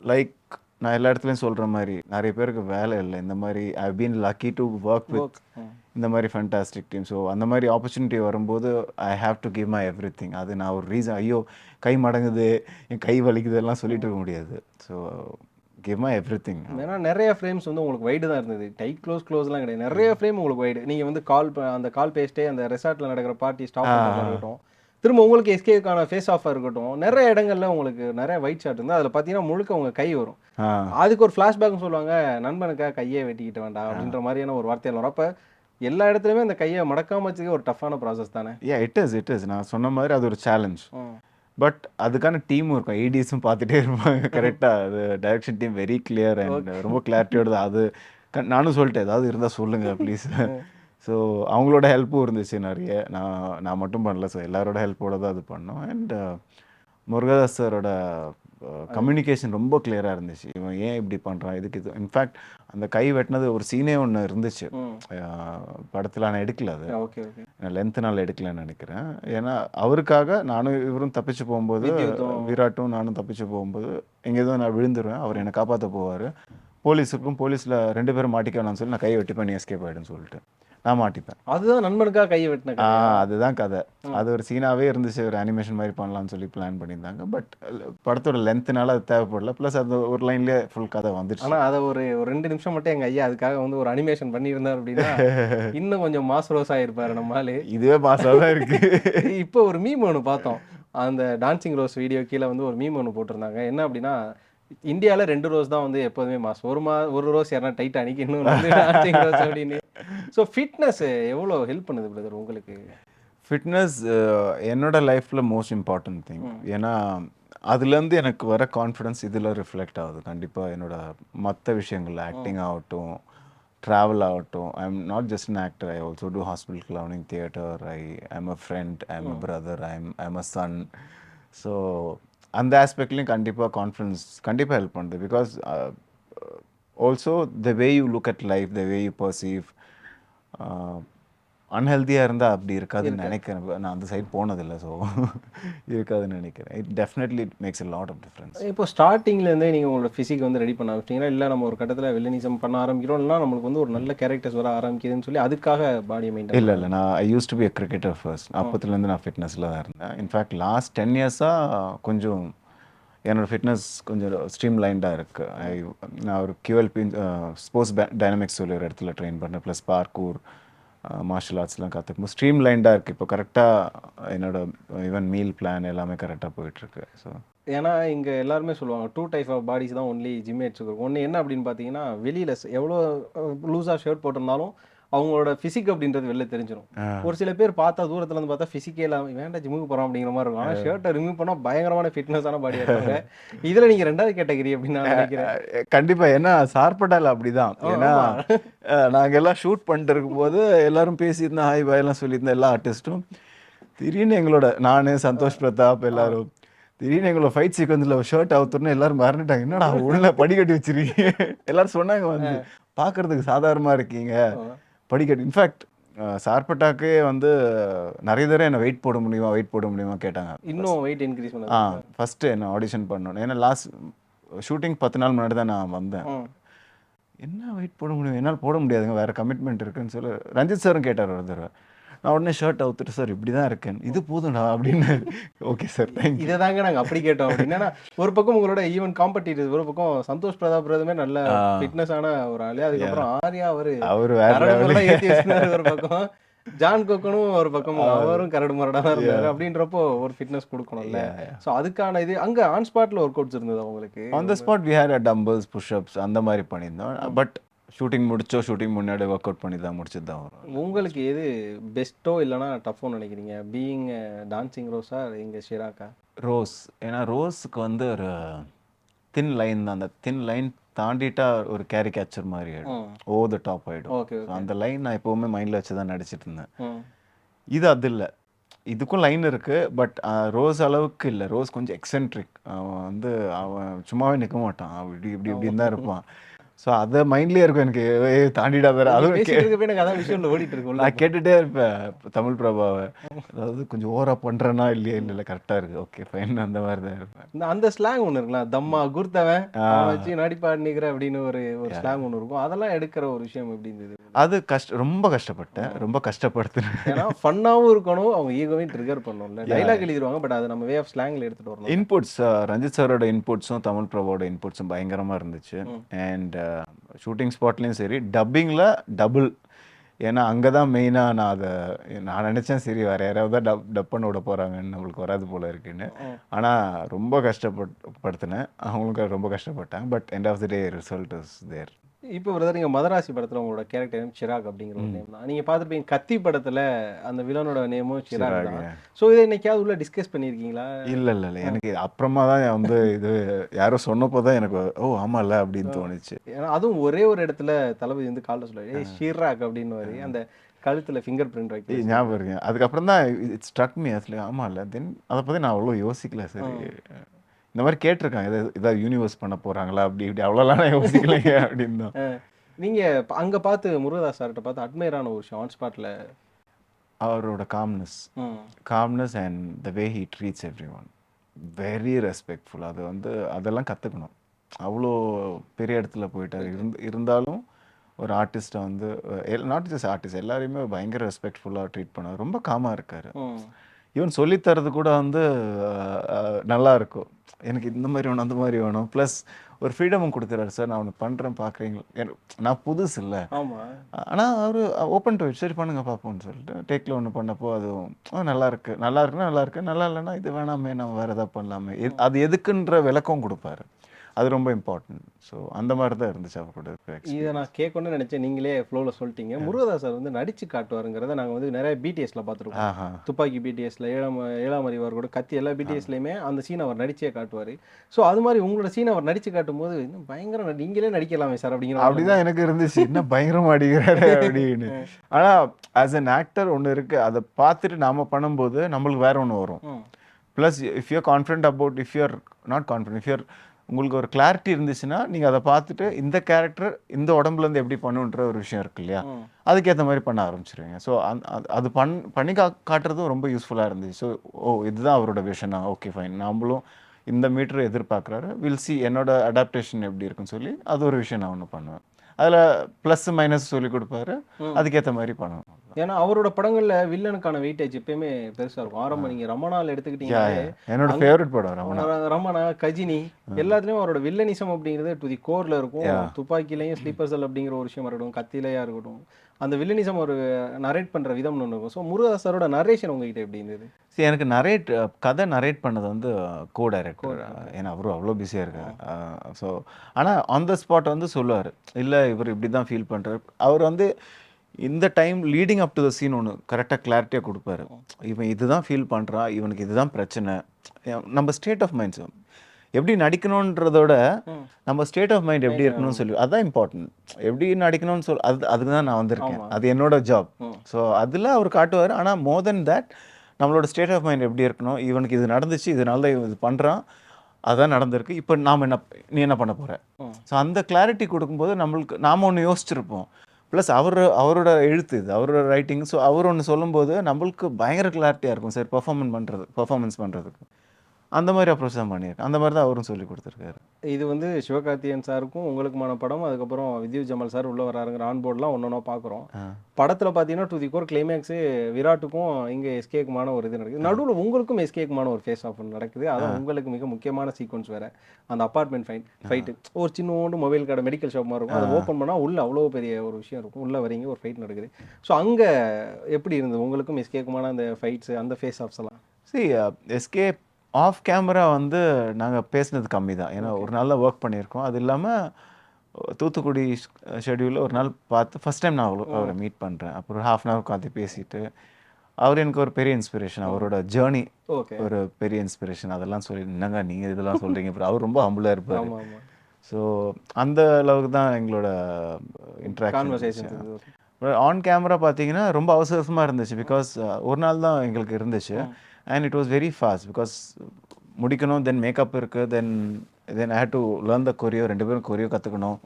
லைக் நான் எல்லா இடத்துலையும் சொல்கிற மாதிரி நிறைய பேருக்கு வேலை இல்லை. இந்த மாதிரி I been lucky to work with. இந்த மாதிரி ஃபண்டாஸ்டிக் டீம் ஸோ அந்த மாதிரி ஆப்பர்ச்சுனிட்டி வரும்போது I have to give my everything அது நான் ஒரு ரீசன் ஐயோ கை மடங்குது என் கை வலிக்குது எல்லாம் சொல்லிட்டு இருக்க முடியாது. So give my everything ஏன்னா நிறைய ஃப்ரேம்ஸ் வந்து உங்களுக்கு வைடு தான் இருந்தது. டைட் க்ளோஸ் க்ளோஸ்லாம் கிடையாது. நிறைய ஃப்ரேம் உங்களுக்கு வைடு நீங்க வந்து கால் அந்த கால் பேஸ்ட்டே அந்த ரெசார்ட்ல நடக்கிற பார்ட்டி ஸ்டாப் இருக்கட்டும். திரும்ப உங்களுக்கு எஸ்கேக்கான ஃபேஸ் ஆஃபாக இருக்கட்டும். நிறைய இடங்கள்ல உங்களுக்கு நிறைய ஒயிட் ஷாட் இருந்து அதில் பார்த்தீங்கன்னா முழுக்க உங்க கை வரும். அதுக்கு ஒரு ஃப்ளாஷ்பேக்னு சொல்லுவாங்க நண்பனுக்காக கையை வெட்டிக்கிட்டு வேண்டாம் அப்படின்ற மாதிரியான ஒரு வார்த்தையில் வரும். அப்போ எல்லா இடத்துலையுமே அந்த கையை மடக்காம வச்சுக்க ஒரு டஃப்பான ப்ராசஸ் தானே? Yeah it is it is நான் சொன்ன மாதிரி அது ஒரு சேலஞ்ச். பட் அதுக்கான டீமும் இருக்கும். ஏடிஸும் பார்த்துட்டே இருப்பாங்க. கரெக்டாக அது direction team very clear and ரொம்ப கிளாரிட்டியோட அது நானும் சொல்லிட்டேன். ஏதாவது இருந்தால் சொல்லுங்கள் ப்ளீஸ் ஸோ அவங்களோட ஹெல்ப்பும் இருந்துச்சு நிறைய. நான் நான் மட்டும் பண்ணல. ஸோ எல்லாரோட ஹெல்ப்போட தான் அது பண்ணோம். அண்ட் முருகதாஸ் சாரோட கம்யூனிகேஷன் ரொம்ப கிளியராக இருந்துச்சு. இவன் ஏன் இப்படி பண்ணுறான் இதுக்கு இது இன்ஃபேக்ட் அந்த கை வெட்டினது ஒரு சீனே ஒன்று இருந்துச்சு. படத்தில் நான் எடுக்கல அது. Okay okay. லென்த் நாள் எடுக்கலன்னு நினைக்கிறேன். ஏன்னா அவருக்காக நானும் இவரும் தப்பிச்சு போகும்போது விராட்டும் நானும் தப்பிச்சு போகும்போது எங்கேயோ நான் விழுந்துருவேன் அவர் என்னை காப்பாற்ற போவார். போலீஸுக்கும் போலீஸில் ரெண்டு பேரும் மாட்டிக்க வேணாம்னு சொல்லி நான் கையை வெட்டி பண்ணி எஸ்கேப் ஆகிடுன்னு சொல்லிட்டு. நான் மாட்டிப்பேன். அதுதான் நண்பனுக்காக கையை வெட்டின ஆ. அதுதான் கதை. அது ஒரு சீனாவே இருந்துச்சு ஒரு அனிமேஷன் மாதிரி பண்ணலாம்னு சொல்லி பிளான் பண்ணியிருந்தாங்க. பட் படத்தோட லென்த்னால அது தேவைப்படல. ப்ளஸ் அது ஒரு லைன்லேயே ஃபுல் கதை வந்துடுச்சு ஆனா அதை ஒரு ஒரு ரெண்டு நிமிஷம் மட்டும் எங்க ஐயா அதுக்காக வந்து ஒரு அனிமேஷன் பண்ணியிருந்தார் அப்படின்னா இன்னும் கொஞ்சம் மாஸ் ரோஸ் ஆயிருப்பாரு நம்ம ஆளு இதுவே மாசாக தான் இருக்கு. இப்போ ஒரு மீம் ஒன்று பார்த்தோம். அந்த டான்சிங் ரோஸ் வீடியோ கீழே வந்து ஒரு மீம் ஒன்று போட்டிருந்தாங்க. என்ன அப்படின்னா இந்தியாவில் ரெண்டு ரோஸ் தான் வந்து எப்போதுமே மாஸ் ஒரு மா ஒரு ரோஸ் யாரா டைட் டான்சிங் ரோஸ் அப்படின்னு. ஸோ ஃபிட்னஸ் எவ்வளோ ஹெல்ப் பண்ணுது பிரதர் உங்களுக்கு? ஃபிட்னஸ் என்னோட லைஃப்பில் மோஸ்ட் இம்பார்ட்டன்ட் திங் ஏன்னா அதுலேருந்து எனக்கு வர கான்ஃபிடன்ஸ் இதில் ரிஃப்ளெக்ட் ஆகுது. கண்டிப்பாக என்னோட மற்ற விஷயங்கள் ஆக்டிங் ஆகட்டும் ட்ராவல் ஆகட்டும். I am not just an actor I also do hospital clowning theatre I I'm a friend I am a brother I am I am a son so அந்த ஆஸ்பெக்ட்லேயும் கண்டிப்பாக கான்ஃபிடன்ஸ் கண்டிப்பாக ஹெல்ப் பண்ணுது. Because also the way you look at life the way you perceive அன்ஹெல்த்தியாக இருந்தால் அப்படி இருக்காதுன்னு நினைக்கிறேன். நான் அந்த சைட் போனதில்லை ஸோ இருக்காதுன்னு நினைக்கிறேன். It definitely it makes a lot of difference இப்போ ஸ்டார்டிங்ல இருந்தே நீங்க உங்களோட ஃபிசிக் வந்து ரெடி பண்ண ஆரம்பிச்சிட்டீங்களா? இல்லை நம்ம ஒரு கட்டத்தில் வில்லனிசம் பண்ண ஆரம்பிக்கிறோம்? இல்லைனா நம்மளுக்கு வந்து ஒரு நல்ல கேரக்டர்ஸ் வர ஆரம்பிக்குதுன்னு சொல்லி அதுக்காக பாடியை மெயின்டைன் இல்லை இல்லை. நான் I use to be a cricketer first அப்போத்துலேருந்து நான் ஃபிட்னஸில் தான் இருந்தேன். இன்ஃபேக்ட் லாஸ்ட் டென் இயர்ஸாக கொஞ்சம் என்னோட ஃபிட்னஸ் கொஞ்சம் ஸ்ட்ரீம் லைண்டாக இருக்குது ஐ நான் ஒரு கியூஎல்பி ஸ்போர்ட்ஸ் டைனமிக்ஸ் சொல்லி ஒரு இடத்துல ட்ரெயின் பண்ணேன். ப்ளஸ் பார்க்கூர் மார்ஷல் ஆர்ட்ஸ்லாம் கற்றுக்கும் ஸ்ட்ரீம் லைண்டாக இருக்குது இப்போ கரெக்டாக என்னோடய ஈவன் மீல் பிளான் எல்லாமே கரெக்டாக போயிட்டுருக்கு ஸோ ஏன்னா இங்கே எல்லாருமே சொல்லுவாங்க டூ டைப் ஆஃப் பாடிஸ் தான் ஒன்லி ஜிம்மேட்ஸ் இருக்கும் ஒன்று என்ன அப்படின்னு பார்த்தீங்கன்னா வெளியில் எவ்வளோ லூஸாக ஷர்ட் போட்டிருந்தாலும் அவங்களோட ஃபிசிக் அப்படின்றது வெளில தெரிஞ்சிடும் ஒரு சில பேர் பார்த்தா தூரத்துல இருந்து பார்த்தா ஃபிசிக்கே இல்லாம வேண்டாம் ஜிம்முக்கு போறோம் அப்படிங்கிற மாதிரி இருக்கும். ஆனால் ஷர்ட்டை ரிமூவ் பண்ணா பயங்கரமான ஃபிட்னஸான பாடியாக இருப்பாங்க. இதுல நீங்க ரெண்டாவது கேட்டகரி அப்படின்னு நான் நினைக்கிறேன். கண்டிப்பா. ஏன்னா சார்பட்டால அப்படிதான். ஏன்னா நாங்க எல்லாம் ஷூட் பண்ணிட்டு இருக்கும்போது எல்லாரும் பேசியிருந்தோம் ஹாய் பாய் எல்லாம் சொல்லியிருந்தோம் எல்லா ஆர்டிஸ்ட்டும் திடீர்னு எங்களோட நானு சந்தோஷ் பிரதாப் எல்லாரும் திடீர்னு எங்களோட ஃபைட் சீக்வன்ஸ்ல ஷர்ட் அவுத்துறோன்னு எல்லாரும் மறந்துட்டாங்க. என்னடா உள்ள படிக்கட்டி வச்சிருக்கீங்க? எல்லாரும் சொன்னாங்க வந்து பார்க்கறதுக்கு சாதாரணமா இருக்கீங்க. படிக்கட்டு. இன்ஃபேக்ட் சார்பட்டாக்கே வந்து நிறைய தடவை என்ன வெயிட் போட முடியுமா வெயிட் போட முடியுமா கேட்டாங்க. இன்னும் வெயிட் இன்க்ரீஸ் பண்ண ஆ ஃபஸ்ட்டு என்ன ஆடிஷன் பண்ணணும். ஏன்னா லாஸ்ட் ஷூட்டிங் பத்து நாள் முன்னாடி தான் நான் வந்தேன். என்ன வெயிட் போட முடியும்? என்னால் போட முடியாதுங்க. வேறு கமிட்மெண்ட் இருக்குன்னு சொல்லி ரஞ்சித் சாரும் கேட்டார் ஒரு தடவை. நான் உடனே ஷர்ட் அவுத்துட்டு சார் இப்படி தான் இருக்கேன். இது போதும்டா அப்படின்னு. ஓகே சார் தேங்க்யூ இதை தாங்க நாங்க அப்படி கேட்டோம் அப்படின்னா. ஒரு பக்கம் உங்களோட ஈவன் காம்படிட்டர் ஒரு பக்கம் சந்தோஷ் பிரதாப் பிரதமே நல்ல ஃபிட்னஸ் ஆன ஒரு ஆளு. அதுக்கப்புறம் ஆர்யா அவரு. அவர் வேற ஒரு பக்கம். ஜான் கோக்கனும் ஒரு பக்கம். அவரும் கரடு முரடா தான் இருந்தாரு. அப்படின்றப்போ ஒரு ஃபிட்னஸ் கொடுக்கணும்ல. சோ அதுக்கான இது அங்க ஆன் ஸ்பாட்ல ஒர்க் அவுட்ஸ் இருந்தது உங்களுக்கு? On the spot we had dumbbells pushups அந்த மாதிரி பண்ணியிருந்தோம். பட் ஷூட்டிங் முடிச்சோ ஷூட்டிங் முன்னாடி ஒர்க் அவுட் பண்ணி தான் முடிச்சது தான் வரும். உங்களுக்கு எது பெஸ்ட்டோ இல்லைன்னா டஃப்னு நினைக்கிறீங்க? பீயிங் டான்சிங் ரோஸா இங்க ஷிராக்கா ரோஸ் ஏன்னா ரோஸுக்கு வந்து ஒரு தின் லைன் தான். அந்த தின் லைன் தாண்டிட்டா ஒரு கேரி கேச்சர் மாதிரி ஆயிடும். ஓ த டாப் So, அந்த லைன் நான் எப்பவுமே மைண்ட்ல வச்சு தான் நடிச்சிட்டு இருந்தேன். இது அது இல்லை. இதுக்கும் லைன் இருக்கு பட் ரோஸ் அளவுக்கு இல்லை. ரோஸ் கொஞ்சம் எக்ஸென்ட்ரிக் அவன் வந்து அவன் சும்மாவே நிற்க மாட்டான். இப்படி இப்படி இப்படின்னு தான் இருப்பான். ஸோ அதை மைண்ட்லேயே இருக்கும் எனக்கு. ஏய் தாண்டிடாத அதுவும் எனக்கு அதான் விஷயம் ஓடிட்டு இருக்கும்ல நான் கேட்டுட்டே இருப்பேன் தமிழ் பிரபாவை. அதாவது கொஞ்சம் ஓவரா பண்றேனா இல்லையா? இல்லை இல்லை கரெக்டாக இருக்கு. ஓகே ஃபைன் அந்த மாதிரி தான் இருப்பேன். இந்த அந்த ஸ்லாங் ஒன்று இருக்குல்ல தம்மா குர்த்தவன் வச்சு நடிப்பாடு நிக்கிற அப்படின்னு ஒரு ஒரு ஸ்லாங் ஒன்று இருக்கும். அதெல்லாம் எடுக்கிற ஒரு விஷயம் எப்படி இருந்தது? அது கஷ்ட ரொம்ப கஷ்டப்பட்டேன். ரொம்ப கஷ்டப்படுத்தினேன். ஏன்னா ஃபன்னாவும் இருக்கணும் அவங்க ஈகோவையும் ட்ரிகர் பண்ணணும்ல. டைலாக் எழுதிருவாங்க பட் அது நம்ம வே ஆஃப் ஸ்லாங்ல எடுத்துட்டு வரணும். இன்புட்ஸ் ரஞ்சித் சாரோட இன்புட்ஸும் தமிழ் பிரபாவோட இன்புட்ஸும் பயங்கரமாக இருந்துச்சு. அண்ட் ஷூட்டிங் ஸ்பாட்லேயும் சரி டப்பிங்கில் டபுள் ஏன்னா அங்கே தான் மெயினாக நான் அதை நான் நினச்சேன் சரி வேறு யாராவது தான் டப் டப் பண்ண விட போகிறாங்கன்னு நம்மளுக்கு வராது போல இருக்குன்னு. ஆனால் ரொம்ப கஷ்டப்பட்டுப்படுத்தினேன் அவங்களுக்கு ரொம்ப கஷ்டப்பட்டாங்க. But end of the day result is there இப்போ பிரதர் நீங்க மதராசி படத்துல உங்களோட கேரக்டர் நேம் சிராக் அப்படிங்கிற ஒரு நேம் தான். நீங்க பார்த்துருப்பீங்க கத்தி படத்துல அந்த வில்லனோட நேமும் சிராக் தான். ஸோ இதை என்னைக்காவது உள்ள டிஸ்கஸ் பண்ணியிருக்கீங்களா இல்லை இல்லை இல்லை. எனக்கு அப்புறமா தான் வந்து இது யாரோ சொன்னப்போ தான் எனக்கு ஓ ஆமாம்ல அப்படின்னு தோணுச்சு. ஏன்னா அதுவும் ஒரே ஒரு இடத்துல தளபதி வந்து காலைல சொல்லுவாரு ஏய் ஷிராக் அப்படின்னு அந்த கழுத்துல ஃபிங்கர் பிரிண்ட் வைக்க ஞாபகம் இருக்கு. அதுக்கப்புறம் தான் இட் ஸ்ட்ரக் மீ ஆமாம் இல்லை தென் அதை பற்றி நான் அவ்வளோ யோசிக்கல சரி. இந்த மாதிரி கேட்டிருக்காங்க. ஏதாவது ஏதாவது யூனிவர்ஸ் பண்ண போகிறாங்களா அப்படி இப்படி. அவ்வளோலாம் நான் யோசிக்கலைங்க அப்படின்னு தான். அஹ், நீங்க ப- அங்க பார்த்து முருகதாஸ் சார்கிட்ட பார்த்து அட்மையரான ஒரு விஷயம் ஆன் ஸ்பாட்ல அவரோட calmness calmness and the way he treats everyone very respectful அது வந்து அதெல்லாம் கற்றுக்கணும் அவ்வளோ பெரிய இடத்துல போயிட்டார். இருந்து இருந்தாலும் ஒரு ஆர்டிஸ்ட்டை வந்து நாட் ஜஸ்ட் ஆர்டிஸ்ட் எல்லாரையுமே பயங்கர ரெஸ்பெக்ட்ஃபுல்லாக ட்ரீட் பண்ணுவார் ரொம்ப காமாக இருக்கார். ஈவன் சொல்லித்தரது கூட வந்து நல்லா இருக்கும். எனக்கு இந்த மாதிரி வேணும் அந்த மாதிரி வேணும். ப்ளஸ் ஒரு ஃப்ரீடமும் கொடுக்குறாரு சார் நான் ஒன்று பண்ணுறேன் பார்க்குறீங்களா நான் புதுசு இல்லை. ஆமா. ஆனால் அவர் ஓப்பன் டு சரி பண்ணுங்க பார்ப்போம்னு சொல்லிட்டு. டேக்கில் ஒன்று பண்ணப்போ அதுவும் "ஆ, நல்லா இருக்கு. நல்லா இருக்குன்னா நல்லா இருக்கு. நல்லா இல்லைன்னா இது வேணாமே நம்ம வேறு எதாவது பண்ணலாமே. அது எதுக்குன்ற விளக்கம் கொடுப்பாரு. அது ரொம்ப இம்பார்ட்டன்ட் ஸோ அந்த மாதிரி தான் இருந்துச்சு அவர் கூட இருக்கிற. இதை நான் கேட்கணும்னு நினைச்சேன். நீங்களே ஃப்ளோவில் சொல்லிட்டீங்க. முருகதாஸ் சார் வந்து நடிச்சு காட்டுவாருங்கிறத நாங்கள் வந்து நிறைய பிடிஎஸ்ல பார்த்துருக்கோம். துப்பாக்கி பிடிஎஸ்ல ஏழாம் ஏழாம் அறிவார் கூட கத்தி எல்லா பிடிஎஸ்லையுமே அந்த சீன் அவர் நடிச்சே காட்டுவார். ஸோ அது மாதிரி உங்களோட சீன் அவர் நடிச்சு காட்டும் போது இன்னும் பயங்கர நீங்களே நடிக்கலாமே சார் அப்படிங்கிற அப்படிதான் எனக்கு இருந்துச்சு. என்ன பயங்கரமா அடிக்கிறாரு அப்படின்னு. ஆனா ஆஸ் an ஆக்டர் ஒன்று இருக்கு. அதை பார்த்துட்டு நாம பண்ணும்போது நம்மளுக்கு வேற ஒன்று வரும். Plus if you're confident about if you're not confident if you're உங்களுக்கு ஒரு கிளாரிட்டி இருந்துச்சுன்னா நீங்கள் அதை பார்த்துட்டு இந்த கேரக்டர் இந்த உடம்புல இருந்து எப்படி பண்ணுன்ற ஒரு விஷயம் இருக்கு இல்லையா. அதுக்கேற்ற மாதிரி பண்ண ஆரம்பிச்சிருவீங்க. ஸோ அது பண் பண்ணி கா காட்டுறதும் ரொம்ப யூஸ்ஃபுல்லாக இருந்துச்சு. ஸோ ஓ இதுதான் அவரோட விஷனா ஓகே ஃபைன் நாமளும் இந்த மீட்டர் எதிர்பார்க்குறாரு. வில் சி என்னோட அடாப்டேஷன் எப்படி இருக்குன்னு சொல்லி அது ஒரு விஷயம் நான் ஒன்று பண்ணுவேன். அதில் ப்ளஸ் மைனஸ் சொல்லி கொடுப்பாரு. அதுக்கேற்ற மாதிரி பண்ணுவேன் ஏன்னா அவரோட படங்கள்ல வில்லனுக்கான வெயிட்டேஜ் எப்பயுமே பெருசா இருக்கும். ஆரம்பம் நீங்க ரமணால் எடுத்துக்கிட்டீங்கன்னாலே என்னோட ஃபேவரட் படம் ரமணா. ரமணா கஜினி எல்லாத்துலயும் அவரோட வில்லனிசம் அப்படிங்கிறது டு தி கோர்ல இருக்கும். துப்பாக்கிலையும் ஸ்லீப்பர் செல் அப்படிங்கிற ஒரு விஷயமா இருக்கட்டும் கத்திலையா இருக்கட்டும். அந்த வில்லனிசம் ஒரு நரேட் பண்ற விதம் ஒன்று இருக்கும். ஸோ முருகதாஸ் சாரோட நரேஷன் உங்ககிட்ட எப்படி இருந்தது? சரி எனக்கு நரேட் கதை நரேட் பண்ணது வந்து கோ டைரக்டர் ஏன்னா அவரும் அவ்வளோ பிஸியாக இருக்காரு. ஸோ ஆனால் ஆன் த ஸ்பாட் வந்து சொல்லுவார் இல்லை இவர் இப்படி தான் ஃபீல் பண்ணுறாரு அவர் வந்து இந்த time leading up to the scene ஒன்று கரெக்டாக கிளாரிட்டியாக கொடுப்பாரு. இவன் இதுதான் ஃபீல் பண்ணுறான் இவனுக்கு இதுதான் பிரச்சனை. நம்ம ஸ்டேட் ஆஃப் மைண்ட்ஸ் எப்படி நடிக்கணுன்றதோட நம்ம ஸ்டேட் ஆஃப் மைண்ட் எப்படி இருக்கணும்னு சொல்லி அதான் இம்பார்ட்டன்ட் எப்படி நடிக்கணும்னு சொல் அது அதுக்கு தான் நான் வந்திருக்கேன். அது என்னோட ஜாப் ஸோ அதில் அவர் காட்டுவார். ஆனால் மோர் தென் தட் நம்மளோட ஸ்டேட் ஆஃப் மைண்ட் எப்படி இருக்கணும் இவனுக்கு இது நடந்துச்சு இதனால தான் இது பண்ணுறான் அதான் நடந்திருக்கு. இப்போ நாம் என்ன நீ என்ன பண்ண போகிற ஸோ அந்த கிளாரிட்டி கொடுக்கும்போது நம்மளுக்கு நாம் ஒன்று யோசிச்சிருப்போம். ப்ளஸ் அவர் அவரோட எழுத்து இது அவரோட ரைட்டிங் ஸோ அவர் ஒன்று சொல்லும்போது நம்மளுக்கு பயங்கர கிளாரிட்டியாக இருக்கும். சரி பெர்ஃபார்மன்ஸ் பண்ணுறது பெர்ஃபார்மன்ஸ் பண்ணுறதுக்கு அந்த மாதிரி அப்ரோச் தான் பண்ணியிருக்கேன். அந்த மாதிரி தான் அவரும் சொல்லி கொடுத்துருக்காரு. இது வந்து சிவகார்த்தியன் சாருக்கும் உங்களுக்குமான படம் அதுக்கப்புறம் வித்யுத் ஜமல் சார் உள்ள வராருங்கிற ஆன் போர்ட்லாம் ஒன்று ஒன்றா பார்க்குறோம் படத்துல பார்த்தீங்கன்னா டு தி கோர் கிளைமேக்ஸு விராட்டுக்கும் இங்கே எஸ்கேக்குமான ஒரு இது நடக்குது. நடுவில் உங்களுக்கும் எஸ்கேக்குமான ஒரு ஃபேஸ் ஆஃப் நடக்குது. அதான் உங்களுக்கு மிக முக்கியமான சீக்வன்ஸ் வேற. அந்த அப்பார்ட்மெண்ட் ஃபைட் ஃபைட்டு ஒரு சின்னோண்டு மொபைல் கடை மெடிக்கல் ஷாப் மாதிரி இருக்கும். அதை ஓப்பன் பண்ணால் உள்ள அவ்வளோ பெரிய ஒரு விஷயம் இருக்கும். உள்ள வரீங்க ஒரு ஃபைட் நடக்குது. ஸோ அங்கே எப்படி இருந்தது? உங்களுக்கும் எஸ்கேக்குமான அந்த ஃபைட்ஸ் அந்த ஃபேஸ் ஆஃப்ஸ் எல்லாம்? சரி எஸ்கே ஆஃப் கேமரா வந்து நாங்கள் பேசினது கம்மி தான் ஏன்னா ஒரு நாள் ஒர்க் பண்ணியிருக்கோம். அது இல்லாமல் தூத்துக்குடி ஷெடியூலில் ஒரு நாள் பார்த்து ஃபஸ்ட் டைம் நான் அவளை அவரை மீட் பண்ணுறேன் அப்புறம் ஹாஃப் அன் ஹவர் உட்காந்து பேசிட்டு அவர் எனக்கு ஒரு பெரிய இன்ஸ்பிரேஷன் அவரோட ஜேர்னி ஒரு பெரிய இன்ஸ்பிரேஷன் அதெல்லாம் சொல்லி என்னங்க நீங்கள் இதெல்லாம் சொல்கிறீங்க அப்புறம் அவர் ரொம்ப ஹம்புளாக இருப்பார். ஸோ அந்த அளவுக்கு தான் எங்களோட இன்ட்ராக்ஷன் ஆன் கேமரா பார்த்தீங்கன்னா ரொம்ப அவசர அவசரமாக இருந்துச்சு. பிகாஸ் ஒரு நாள் தான் எங்களுக்கு இருந்துச்சு. And it was very fast because முடிக்கணும் தென் மேக்கப் இருக்குது then then I had to learn the choreo ரெண்டு பேரும் கொரியோ கற்றுக்கணும்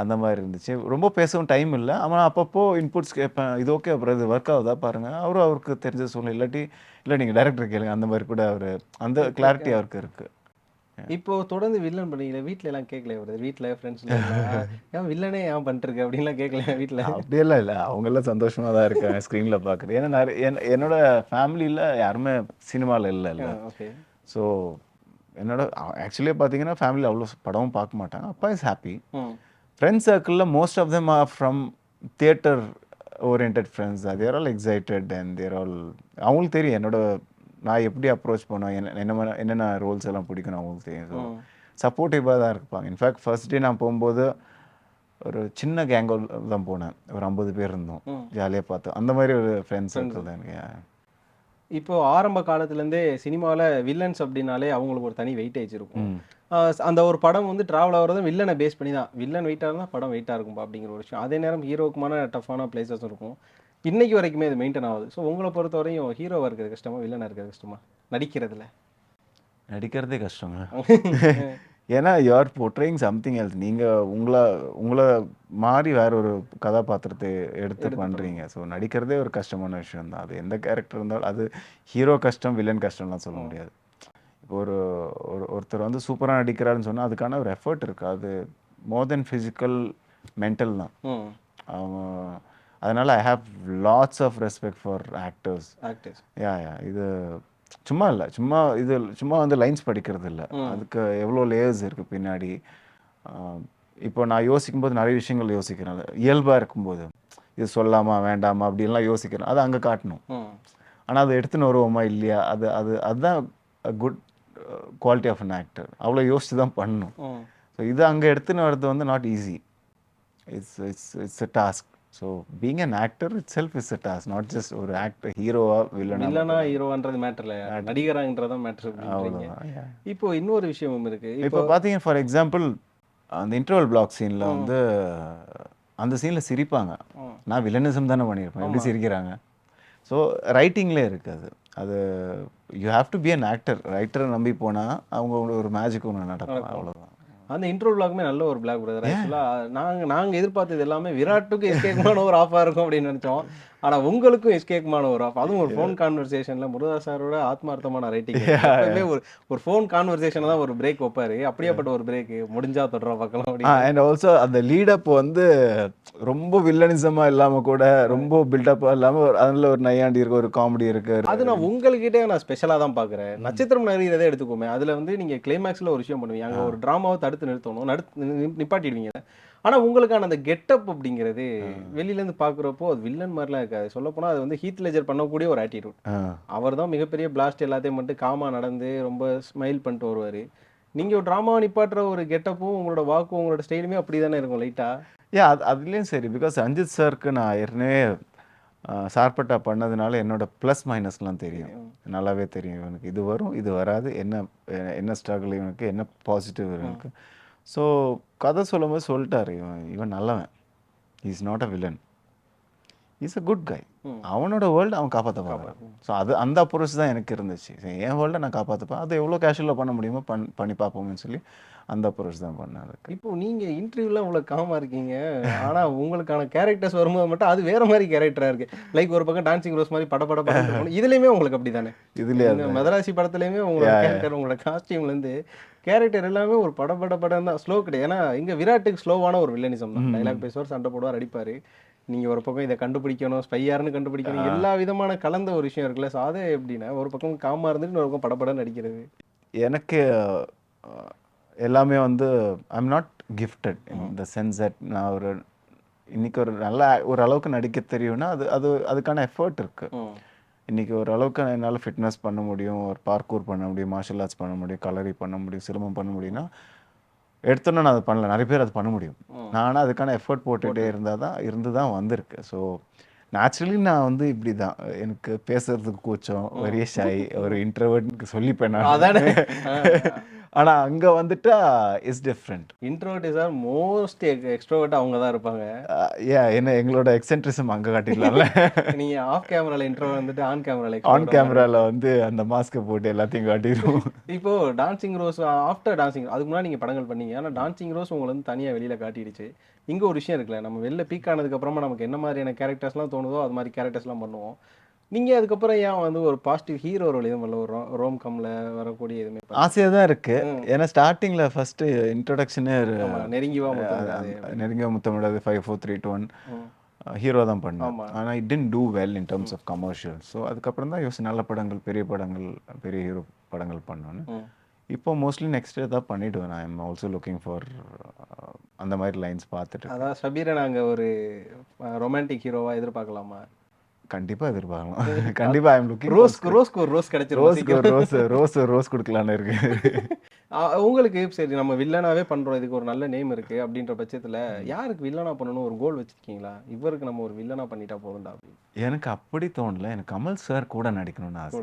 அந்த மாதிரி இருந்துச்சு. ரொம்ப பேசவும் டைம் இல்லை. ஆனால் அப்பப்போ இன்புட்ஸ் கேட்பேன் இது ஓகே அப்புறம் இது ஒர்க் ஆகுதா பாருங்கள் அவரும் அவருக்கு தெரிஞ்ச சொல்ல இல்லாட்டி இல்லை நீங்கள் டேரக்டர் கேளுங்க. அந்த மாதிரி கூட அவர் அந்த கிளாரிட்டி அவருக்கு இருக்குது இப்போ தொடர்ந்து வில்லன் பண்ணீங்களே வீட்ல எல்லாம் கேட்கல வருது வீட்ல ஃப்ரெண்ட்ஸ்ல ஏன் வில்லனே ஏன் பண்ணிருக்க அப்படின்லாம் கேட்கல வீட்ல? அப்படியெல்லாம் இல்லை. அவங்கெல்லாம் சந்தோஷமாக தான் இருக்காங்க ஸ்க்ரீனில் பார்க்குறது ஏன்னா நிறைய என்- என்னோட ஃபேமிலியில் யாருமே சினிமாவில் இல்லை இல்லை. ஸோ என்னோட ஆக்சுவலியாக பார்த்தீங்கன்னா ஃபேமிலி அவ்வளோ படமும் பார்க்க மாட்டாங்க. அப்பா இஸ் ஹாப்பி ஃப்ரெண்ட்ஸ் சர்க்கிளில் most of them are from theatre orient friends they're all excited and they're all அவங்களுக்கு தெரியும் என்னோட நான் எப்படி அப்ரோச் பண்ணுவேன் என்ன என்ன என்னென்ன ரோல்ஸ் எல்லாம் பிடிக்கணும் அவங்களுக்கு தெரியும்? ஸோ சப்போர்ட்டிவாக தான் இருப்பாங்க. இன்ஃபேக்ட் ஃபர்ஸ்ட் டே நான் போகும்போது ஒரு சின்ன கேங்கோல் தான் போனேன். ஒரு ஐம்பது பேர் இருந்தோம். ஜாலியாக பார்த்தோம் அந்த மாதிரி ஒரு ஃப்ரெண்ட்ஸ் சர்க்கிள் தான் எனக்கு. இப்போ ஆரம்ப காலத்துல இருந்தே சினிமாவில் வில்லன்ஸ் அப்படின்னாலே அவங்களுக்கு ஒரு தனி வெயிட்டேஜ் இருக்கும். அந்த ஒரு படம் வந்து டிராவல் ஆகிறதும் வில்லனை பேஸ் பண்ணி தான். வில்லன் வெயிட்டாக இருந்தால் படம் வெயிட்டாக இருக்கும்பா அப்படிங்கிற ஒரு விஷயம். அதே நேரம் ஹீரோக்குமான டஃப்பான பிளேசஸ் இருக்கும். இன்னைக்கு வரைக்குமே இது மெயின்டைன் ஆகுது. ஸோ உங்களை பொறுத்த வரையும் ஹீரோவாக இருக்கிறது கஷ்டமா வில்லனாக இருக்கிறது கஷ்டமா? நடிக்கிறதுல? நடிக்கிறதே கஷ்டங்க. ஏன்னா யூஆர் போட்ரைங் சம்திங் எல்ஸ் நீங்கள் உங்களை உங்களை மாறி வேற ஒரு கதாபாத்திரத்தை எடுத்து பண்ணுறீங்க ஸோ நடிக்கிறதே ஒரு கஷ்டமான விஷயம் தான் அது எந்த கேரக்டர் இருந்தாலும் அது ஹீரோ கஷ்டம் வில்லன் கஷ்டம்லாம் சொல்ல முடியாது. இப்போ ஒரு ஒரு ஒருத்தர் வந்து சூப்பராக நடிக்கிறாருன்னு சொன்னால் அதுக்கான ஒரு எஃபர்ட் இருக்குது அது மோர் தென் ஃபிசிக்கல் மென்டல் தான். அவன் அதனால் I have lots of respect for actors actors yeah yeah இது சும்மா இல்லை. சும்மா இது சும்மா வந்து லைன்ஸ் படிக்கிறது இல்லை. அதுக்கு எவ்வளோ லேயர்ஸ் இருக்குது பின்னாடி. இப்போ நான் யோசிக்கும்போது நிறைய விஷயங்கள் யோசிக்கிறேன். இயல்பாக இருக்கும்போது. இது சொல்லாமா வேண்டாமா அப்படின்லாம் யோசிக்கிறேன். அதை அங்கே காட்டணும். ஆனால் அதை எடுத்துன்னு வருவோமா இல்லையா? அது அது அதுதான் good quality of an actor அவ்வளோ யோசிச்சு தான் பண்ணணும். ஸோ இது அங்கே எடுத்துன்னு வர்றது வந்து not easy it's it's it's a task so being an actor itself is a task not just ஒரு ஆக்டர் ஹீரோவா வில்லனா வில்லனா ஹீரோன்றது மேட்டர் இல்ல. நடிகராங்கன்றதான் மேட்டர் அவ்வளோதான். இப்போ இன்னொரு விஷயமும் இருக்கு. இப்போ பார்த்தீங்க ஃபார் எக்ஸாம்பிள் அந்த இன்டர்வல் பிளாக் சீனில் வந்து அந்த சீனில் சிரிப்பாங்க. நான் வில்லனிசம் தானே பண்ணியிருப்பேன். எப்படி சிரிக்கிறாங்க? ஸோ ரைட்டிங்லேயே இருக்குது அது. அது you have to be an actor ரைட்டரை நம்பி போனால் அவங்க ஒரு மேஜிக் ஒன்று நடக்கும். அவ்வளோதான் அந்த இன்ட்ரோ பிளாக்குமே நல்ல ஒரு பிளாக் பிரதர் ஆக்சுவலா நாங்க நாங்க எதிர்பார்த்தது எல்லாமே விராட்டுக்கு எஸ்கேக்குமான ஒரு ஆஃபா இருக்கும் அப்படின்னு நினைச்சோம். ஆனா உங்களுக்கும் எஸ்கேக்குமான ஒரு ஆஃப் அதுவும் ஒரு ஃபோன் கான்வர்சேஷன்ல முருகதாஸ் சாரோட ஆத்மார்த்தமான ரைட்டிங் ஒரு ஒரு ஃபோன் கான்வர்சேஷன் தான் ஒரு பிரேக் வைப்பாரு. அப்படியாப்பட்ட ஒரு பிரேக் முடிஞ்சா தொடர பார்க்கலாம் அண்ட் ஆல்சோ அந்த லீடப் வந்து ரொம்ப வில்லனிசமாக இல்லாமல் கூட ரொம்ப பில்டப்பாக இல்லாமல் அதில் ஒரு நையாண்டி இருக்கு ஒரு காமெடி இருக்கு. அது நான் உங்ககிட்டே நான் ஸ்பெஷலா தான் பாக்குறேன் நட்சத்திரம் நிறையதே எடுத்துக்கோமே. அதுல வந்து நீங்க கிளைமேக்ஸ்ல ஒரு விஷயம் பண்ணுவீங்க. அங்க ஒரு டிராமாவை தடுத்து நிறுத்தணும். நடுத்து நி- நிப்பாட்டிடுவீங்க. ஆனா உங்களுக்கான அந்த கெட்டப் அப்படிங்கிறது வெளியில இருந்து பாக்குறப்போ அது வில்லன் மாதிரிலாம் இருக்காது. சொல்ல போனா அது வந்து ஹீத் லெஜர் பண்ணக்கூடிய ஒரு ஆட்டிடியூட் அவர் தான் மிகப்பெரிய பிளாஸ்ட் எல்லாத்தையும் மட்டும் காமா நடந்து ரொம்ப ஸ்மைல் பண்ணிட்டு வருவாரு. நீங்க ஒரு டிராமாவை நிப்பாட்டுற ஒரு கெட்டப்பும் உங்களோட வாக்கும் உங்களோட ஸ்டைலுமே அப்படிதானே இருக்கும் லைட்டா யா அது அதுலேயும் சரி. பிகாஸ் அஞ்சித் சாருக்கு நான் ஏற்கனவே சார்பட்டா பண்ணதுனால என்னோட ப்ளஸ் மைனஸ்லாம் தெரியும். நல்லாவே தெரியும் இவனுக்கு. இது வரும் இது வராது. என்ன என்ன ஸ்ட்ரகிள் இவனுக்கு என்ன பாசிட்டிவ் இவனுக்கு. ஸோ கதை சொல்லும்போது சொல்லிட்டாரு இவன் இவன் நல்லவன். Is not a villain is a good guy அவனோட வேர்ல்டு அவன் காப்பாற்ற பார்ப்பான் ஸோ அது அந்த அப்ரோச் தான் எனக்கு இருந்துச்சு. என் வேர்ல்டை நான் காப்பாற்றப்பேன் அதை எவ்வளோ கேஷுவலாக பண்ண முடியுமோ பண் பண்ணி பார்ப்போம்னு சொல்லி அந்த அப்ரோச் தான் அதுக்கு இப்போ நீங்க இன்டர்வியூல இவ்வளவு காமா இருக்கீங்க. ஆனா உங்களுக்கான கேரக்டர்ஸ் வரும்போது மட்டும் அது வேற மாதிரி கேரக்டரா இருக்கு. லைக் ஒரு பக்கம் டான்சிங் ரோஸ் மாதிரி பட பட படம். இதுலயுமே உங்களுக்கு அப்படிதானே? இதுலேயே இந்த மதராசி படத்துலயுமே உங்களோட கேரக்டர் உங்களோட காஸ்டியூம்ல இருந்து கேரக்டர் எல்லாமே ஒரு பட பட படம் தான். ஸ்லோ கிடையாது. ஏன்னா இங்க விராட்டுக்கு ஸ்லோவான ஒரு வில்லனிசம் தான். டைலாக் பேசுவார் சண்டை போடுவார் அடிப்பாரு. நீங்க ஒரு பக்கம் இதை கண்டுபிடிக்கணும் ஸ்பையாருன்னு கண்டுபிடிக்கணும் எல்லா விதமான கலந்த ஒரு விஷயம் இருக்குல்ல. ஸோ அதை எப்படின்னா ஒரு பக்கம் காமா இருந்துட்டு இன்னொரு பக்கம் படபடன்னு நடிக்கிறது. எனக்கு எல்லாமே வந்து I'm not gifted in the sense that நான் ஒரு இன்னைக்கு ஒரு நல்ல ஒரு அளவுக்கு நடிக்க தெரியும்னா அது அது அதுக்கான எஃபர்ட் இருக்கு. ஒரு அளவுக்கு என்னால் ஃபிட்னஸ் பண்ண முடியும் ஒரு பார்க்கூர் பண்ண முடியும் மார்ஷல் ஆர்ட்ஸ் பண்ண முடியும் கலரி பண்ண முடியும் சிலம்பம் பண்ண முடியும்னா எடுத்தோன்னே நான் அதை பண்ணல. நிறைய பேர் அது பண்ண முடியும். நான் ஆனால் அதுக்கான எஃபர்ட் போட்டுகிட்டே இருந்தால் தான் இருந்து தான் வந்திருக்கு. ஸோ நேச்சுரலி நான் வந்து இப்படி தான் எனக்கு பேசுறதுக்கு கூச்சம் வெரிய ஷை ஒரு இன்ட்ரவர்ட்க்கு சொல்லிப்பேன் நான். ஆனால் அங்கே வந்துட்டா is different introvert is are most extrovert அவங்க தான் இருப்பாங்க. ஏன் என்ன எங்களோட எக்ஸென்ட்ரிசம் அங்கே காட்டிடலாம்ல நீங்க ஆஃப் கேமரால இன்ட்ரோ வந்துட்டு ஆன் கேமரால ஆன் கேமராவில் வந்து அந்த மாஸ்க்கை போட்டு எல்லாத்தையும் காட்டிடுவோம். இப்போ டான்சிங் ரோஸ் ஆஃப்டர் டான்சிங் அதுக்கு முன்னாடி நீங்க படங்கள் பண்ணீங்க. ஆனா டான்சிங் ரோஸ் உங்களை வந்து தனியா வெளியில காட்டிடுச்சு. இங்க ஒரு விஷயம் இருக்குல்ல நம்ம வெளில பீக் ஆனதுக்கு அப்புறமா நமக்கு என்ன மாதிரியான கேரக்டர்ஸ்லாம் தோணுதோ அது மாதிரி கேரக்டர்ஸ்லாம் பண்ணுவோம். நீங்க அதுக்கப்புறம் ஏன் வந்து ஒரு பாசிட்டிவ் ஹீரோ ரோல் எதுவும் பண்ணல ஒரு ரோம் கம்ல வரக்கூடிய எதுவுமே? ஆசையாக தான் இருக்கு. ஏன்னா ஸ்டார்டிங்கில் ஃபர்ஸ்ட் இன்ட்ரொடக்ஷனே ஆமா, நெருங்கி வா முத்தம் அது. நெருங்கிய முத்தமிடாது five four three two one. Hero தான் பண்ணேன் ஆமா. ஆனால் it tend to well in terms of commercial so அதுக்கப்புறம் தான் யோசி நல்ல படங்கள் பெரிய படங்கள் பெரிய ஹீரோ படங்கள் பண்ணோன்னு. இப்போ மோஸ்ட்லி நெக்ஸ்ட் தான் பண்ணிவிடுவேன் I am also looking for அந்த மாதிரி லைன்ஸ் பார்த்துட்டு அதான் ஷபீரை நாங்க ஒரு ரொமான்டிக் ஹீரோவா எதிர்பார்க்கலாமா? கண்டிப்பாக எதிர்பார்க்கலாம். கண்டிப்பாக ஐ லுக்கிங் ரோஸ் ரோஸ்க்கு ஒரு ரோஸ் கிடைச்சிரும். ரோஸ்க்கு ஒரு ரோஸ் ரோஸ் ரோஸ் கொடுக்கலான்னு இருக்கு. உங்களுக்கு சரி நம்ம வில்லனாவே பண்றோம். இதுக்கு ஒரு நல்ல நேம் இருக்கு அப்படின்ற பட்சத்துல யாருக்கு வில்லனா பண்ணணும் ஒரு கோல் வச்சிருக்கீங்களா? இவருக்கு நம்ம ஒரு வில்லனா பண்ணிட்டா போதும்டா அப்படின்னு. எனக்கு அப்படி தோணல. எனக்கு கமல் சார் கூட நடிக்கணும்னு ஆசை.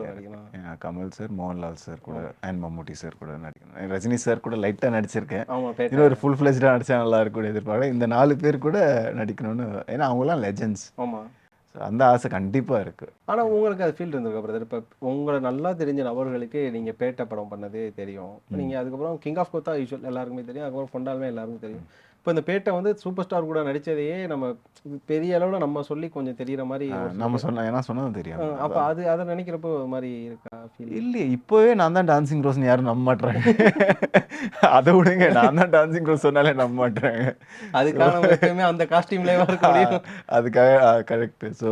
கமல் சார் மோகன்லால் சார் கூட அண்ட் மம்முட்டி சார் கூட நடிக்கணும். ரஜினி சார் கூட லைட்டாக நடிச்சிருக்கேன். இன்னும் ஒரு ஃபுல் ஃப்ளெஜ்டாக நடிச்சா நல்லா இருக்கும் எதிர்பார்க்க இந்த நாலு பேர் கூட நடிக்கணும்னு ஏன்னா அவங்களாம் லெஜெண்ட்ஸ் ஆமா. அந்த ஆசை கண்டிப்பாக இருக்கு. ஆனா உங்களுக்கு அது ஃபீல் இருந்திருக்கா பிரதர் இப்ப உங்களை நல்லா தெரிஞ்ச நபர்களுக்கு நீங்க பேட்ட படம் பண்ணது தெரியும். நீங்க அதுக்கப்புறம் கிங் ஆஃப் கோத்தா யூஸ்வல் எல்லாருக்குமே தெரியும். அதுக்கப்புறம் கொண்டாலுமே எல்லாருக்கும் தெரியும். இப்போ இந்த பேட்டை வந்து சூப்பர் ஸ்டார் கூட நடிச்சதையே நம்ம பெரிய அளவுல நம்ம சொல்லி கொஞ்சம் தெரியற மாதிரி நம்ம பேர். சொன்ன ஏன்னா சொன்னதும் தெரியும் அப்ப அது அதை நினைக்கிறப்போ மாதிரி இருக்கா ஃபீல் இல்லையே இப்போவே நான் தான் டான்சிங் ரோஸ்னு யாரும் நம்ப மாட்றாங்க. அதை விடுங்க நான் தான் டான்சிங் ரோஸ் சொன்னாலே நம்ப நம்ம எப்பயுமே அந்த காஸ்டியூம்லேயே அதுக்காக கரெக்ட் ஸோ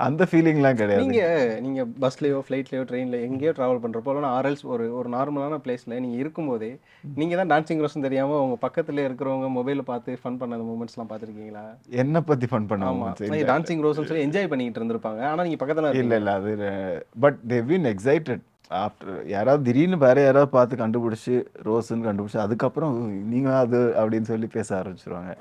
அந்த ஃபீலிங்லாம் கிடையாது. நீங்க நீங்க பஸ்லயோ ஃப்ளைட்லயோ ட்ரெயின்ல எங்கேயோ டிராவல் பண்றப்போ இல்லைனா ஆர்எல்ஸ் ஒரு ஒரு நார்மலான பிளேஸ்ல நீங்க இருக்கும்போதே நீங்க தான் டான்சிங் ரோஸ்னு தெரியாம உங்க பக்கத்துல இருக்கிறவங்க மொபைல பார்த்து ஃபன் பண்ண அந்த மூமெண்ட்ஸ்லாம் பார்த்துருக்கீங்களா? என்ன பத்தி ஃபன் ஆமா. பண்ணுவாங்க டான்சிங் ரோஸ்னு சொல்லி என்ஜாய் பண்ணிட்டு இருந்திருப்பாங்க. ஆனா நீங்க பக்கத்துல இல்ல இல்ல அது but they been excited after யாராவது திடீர்னு வேற யாராவது பார்த்து கண்டுபிடிச்சி ரோஸ்ன்னு கண்டுபிடிச்சி அதுக்கப்புறம் நீங்க அது அப்படின்னு சொல்லி பேச ஆரம்பிச்சிருவாங்க.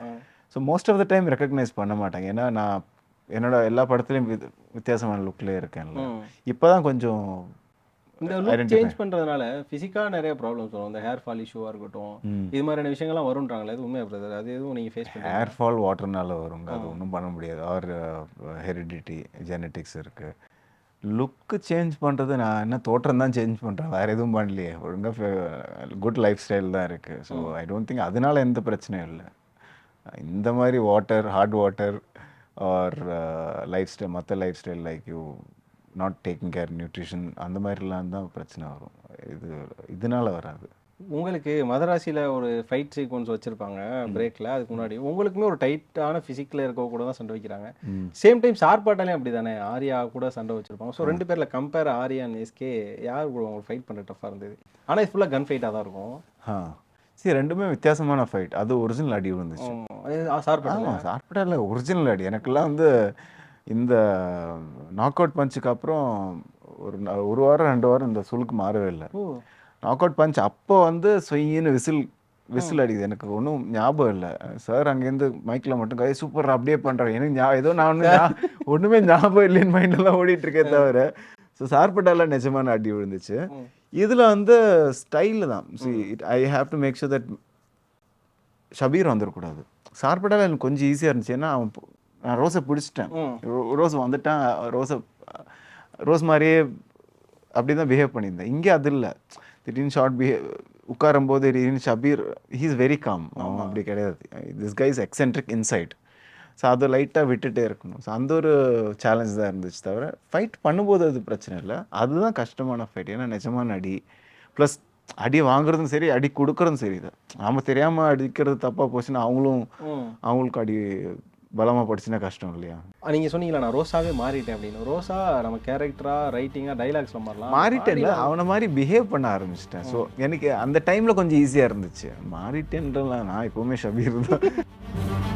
So most of the time recognise பண்ண மாட்டாங்க. ஏன்னா நான் என்னோட எல்லா படத்துலையும் வித்- வித்தியாசமான லுக்லேயே இருக்கேன்ல. இப்போதான் கொஞ்சம் இந்த லுக். சேஞ்ச் பண்றதுனால பிசிக்கா நிறைய ப்ராப்ளம்ஸ் வரும். இந்த ஹேர் ஃபால் இஷ்யூவா இருக்கட்டும். இது மாதிரியான விஷயங்கள்லாம் வரும்ன்றாங்களே அது உண்மையா பிரதர் அது எதுவும் நீங்க ஃபேஸ் பண்ணுறீங்க ஹேர் ஃபால் வாட்டர்னால வருங்க. அது ஒன்றும் பண்ண முடியாது. ஆர் ஹெரிடிட்டி ஜெனட்டிக்ஸ் இருக்கு. லுக்கு சேஞ்ச் பண்ணுறது நான் என்ன தோற்றம் தான் சேஞ்ச் பண்ணுறேன் வேறு எதுவும் பண்ணலையே. ஒழுங்காக குட் லைஃப் ஸ்டைல் தான் இருக்குது ஸோ ஐ டோன்ட் திங்க் அதனால எந்த பிரச்சனையும் இல்லை. இந்த மாதிரி water hard water or lifestyle மற்ற lifestyle like you not taking care nutrition அந்த மாதிரிலாம் தான் பிரச்சனை வரும். இது இதனால வராது. உங்களுக்கு மதராசியில் ஒரு ஃபைட் சீக்வன்ஸ் வச்சிருப்பாங்க பிரேக்கில் அதுக்கு முன்னாடி உங்களுக்குமே ஒரு டைட்டான ஃபிசிக்கில் இருக்க கூட தான் சண்டை வைக்கிறாங்க. சேம் டைம் சார்பாட்டாலையும் அப்படி தானே ஆர்யா கூட சண்டை வச்சிருப்பாங்க. ஸோ ரெண்டு பேரில் கம்பேர் ஆர்யா அண்ட் எஸ்கே யார் கூட உங்களுக்கு ஃபைட் பண்ண டஃப்பாக இருந்தது? ஆனால் இது ஃபுல்லாக கன் ஃபைட்டாக தான் இருக்கும். ஆ. சரி ரெண்டுமே வித்தியாசமான ஃபைட் அது ஒரிஜினல் அடி விழுந்துச்சு. சார்பாட்டா ஒரிஜினல் அடி. எனக்கெல்லாம் வந்து இந்த நாக் அவுட் பஞ்சுக்கு அப்புறம் ஒரு ஒரு வாரம் ரெண்டு வாரம் இந்த சுளுக்கு மாறவே இல்லை. நாக் அவுட் பஞ்ச் அப்போ வந்து சொயின்னு விசில் விசில் அடிக்குது. எனக்கு ஒன்றும் ஞாபகம் இல்லை. சார் அங்கேருந்து மைக்கில் மட்டும் கை சூப்பர் அப்படியே பண்ணுறேன் எனக்கு ஞா ஏதோ நான் ஒன்றுமே ஞாபகம் இல்லைன்னு மைண்டெல்லாம் ஓடிட்டு இருக்கே தவிர. ஸோ சார்பட்டால நிஜமான அடி விழுந்துச்சு. இதில் வந்து ஸ்டைல் தான். See I have to make sure that Shabeer வந்துடக்கூடாது சார்பட்டால எனக்கு கொஞ்சம் ஈஸியாக இருந்துச்சு. ஏன்னா அவன் நான் ரோஸை பிடிச்சிட்டேன். ரோஸ் வந்துட்டான். ரோஸை ரோஸ் மாதிரியே அப்படி தான் பிஹேவ் பண்ணியிருந்தேன். இங்கே அது இல்லை. திடீர்னு ஷார்ட் பிஹேவ் உட்காரும்போது திடீர்னு Shabeer he is very calm அவன் அப்படி கிடையாது. This guy's eccentric inside so அதை லைட்டாக விட்டுட்டே இருக்கணும். ஸோ அந்த ஒரு சேலஞ்ச் தான் இருந்துச்சு தவிர ஃபைட் பண்ணும்போது அது பிரச்சனை இல்லை. அதுதான் கஷ்டமான ஃபைட் ஏன்னா நிஜமான அடி. ப்ளஸ் அடி வாங்குறதும் சரி அடி கொடுக்கறதும் சரி தான். நாம தெரியாமல் அடிக்கிறது தப்பாக போச்சுன்னா அவங்களும் அவங்களுக்கு அடி பலமாக படிச்சுன்னா கஷ்டம் இல்லையா? நீங்கள் சொன்னீங்களா நான் ரோஸாவே மாறிட்டேன் அப்படின்னு. ரோஸா நம்ம கேரக்டரா ரைட்டிங்கா டைலாக்ஸ்ல மாறலாம். மாறிட்டேன்ல அவனை மாதிரி பிஹேவ் பண்ண ஆரம்பிச்சிட்டேன். ஸோ எனக்கு அந்த டைமில் கொஞ்சம் ஈஸியாக இருந்துச்சு. மாறிட்டேன்றலாம் நான் எப்போவுமே ஷபீர் தான்.